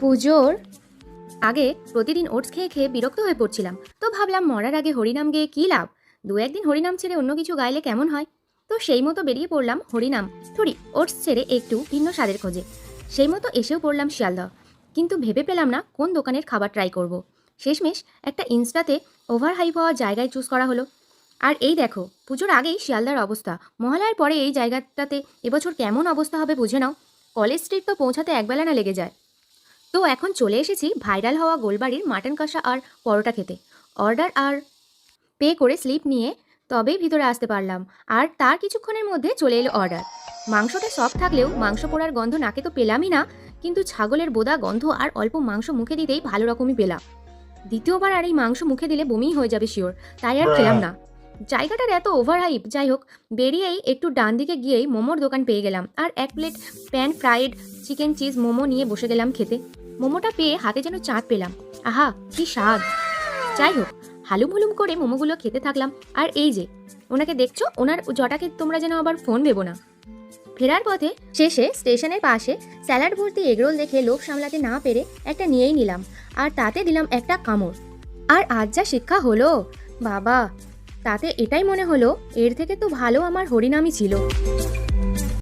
পুজোর আগে প্রতিদিন ওটস খেয়ে খেয়ে বিরক্ত হয়ে পড়ছিলাম। তো ভাবলাম মরার আগে হরিনাম গেয়ে কী লাভ? দু একদিন হরিনাম ছেড়ে অন্য কিছু গাইলে কেমন হয়? তো সেই মতো বেরিয়ে পড়লাম হরিনাম। থরি, ওটস ছেড়ে একটু ভিন্ন স্বাদের খোঁজে। সেই মতো এসেও পড়লাম শিয়ালদহ। কিন্তু ভেবে পেলাম না কোন দোকানের খাবার ট্রাই করব। শেষমেশ একটা ইনস্টাতে ওভার হাইপ হওয়া জায়গায় চুজ করা হলো। আর এই দেখো, পুজোর আগেই শিয়ালদার অবস্থা। মহালয়ার পরে এই জায়গাটাতে এবছর কেমন অবস্থা হবে বুঝে নাও। কলেজ স্ট্রিট তো পৌঁছাতে একবেলা না লেগে যায়। তো এখন চলে এসেছি ভাইরাল হওয়া গোলবাড়ির মাটন কষা আর পরোটা খেতে। অর্ডার আর পে করে স্লিপ নিয়ে তবেই ভিতরে আসতে পারলাম। আর তার কিছুক্ষণের মধ্যে চলে এলো অর্ডার। মাংসটা সফট থাকলেও মাংস পোড়ার গন্ধ নাকে তো পেলামই না কিন্তু ছাগলের বোদা গন্ধ আর অল্প মাংস মুখে দিতেই ভালো রকমই পেলাম। দ্বিতীয়বার আর এই মাংস মুখে দিলে বমিই হয়ে যাবে শিওর তাই আর খেলাম না। জায়গাটার এত ওভার হাইপ যাই হোক, বেরিয়েই একটু ডান দিকে গিয়েই মোমোর দোকান পেয়ে গেলাম। আর এক plate pan fried chicken cheese momo নিয়ে বসে গেলাম খেতে। মোমোটা পেয়ে হাতে যেন চাঁদ পেলাম। আহা, কি স্বাদ! যাই হোক, হালুম হুলুম করে মোমোগুলো খেতে থাকলাম। আর এই যে, ওনাকে দেখছ? ওনার জটাকে তোমরা যেন আবার ফোন ভেবো না। ফেরার পথে শেষে স্টেশনের পাশে স্যালাড ভর্তি এগরোল দেখে লোভ সামলাতে না পেরে একটা নিয়েই নিলাম। আর তাতে দিলাম একটা কামড়। আর আজ যা শিক্ষা হলো, বাবা! তাতে এটাই মনে হলো এর থেকে তো ভালো আমার হরিনামই ছিল।